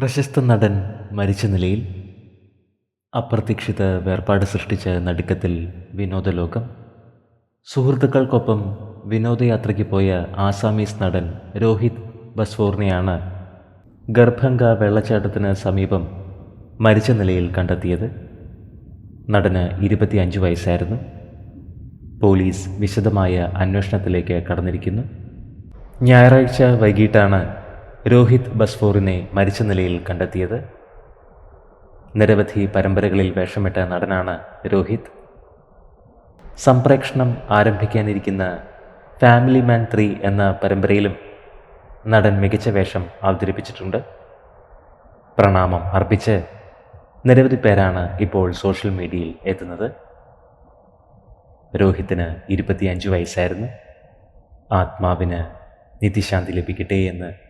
പ്രശസ്ത നടൻ മരിച്ച നിലയിൽ അപ്രതീക്ഷിത വേർപാട് സൃഷ്ടിച്ച നടുക്കത്തിൽ വിനോദലോകം. സുഹൃത്തുക്കൾക്കൊപ്പം വിനോദയാത്രയ്ക്ക് പോയ ആസാമീസ് നടൻ രോഹിത് ബസ്ഫോർണിയാണ് ഗർഭംഗ വെള്ളച്ചാട്ടത്തിന് സമീപം മരിച്ച നിലയിൽ കണ്ടെത്തിയത്. നടന് ഇരുപത്തിയഞ്ച് വയസ്സായിരുന്നു. പോലീസ് വിശദമായ അന്വേഷണത്തിലേക്ക് കടന്നിരിക്കുന്നു. ഞായറാഴ്ച വൈകിട്ടാണ് രോഹിത് ബസ്ഫോറിനെ മരിച്ച നിലയിൽ കണ്ടെത്തിയത്. നിരവധി പരമ്പരകളിൽ വേഷമിട്ട നടനാണ് രോഹിത്. സംപ്രേക്ഷണം ആരംഭിക്കാനിരിക്കുന്ന ഫാമിലി മാൻ ത്രീ എന്ന പരമ്പരയിലും നടൻ മികച്ച വേഷം അവതരിപ്പിച്ചിട്ടുണ്ട്. പ്രണാമം അർപ്പിച്ച് നിരവധി പേരാണ് ഇപ്പോൾ സോഷ്യൽ മീഡിയയിൽ എത്തുന്നത്. രോഹിത്തിന് ഇരുപത്തിയഞ്ച് വയസ്സായിരുന്നു. ആത്മാവിന് നിത്യശാന്തി ലഭിക്കട്ടെ എന്ന്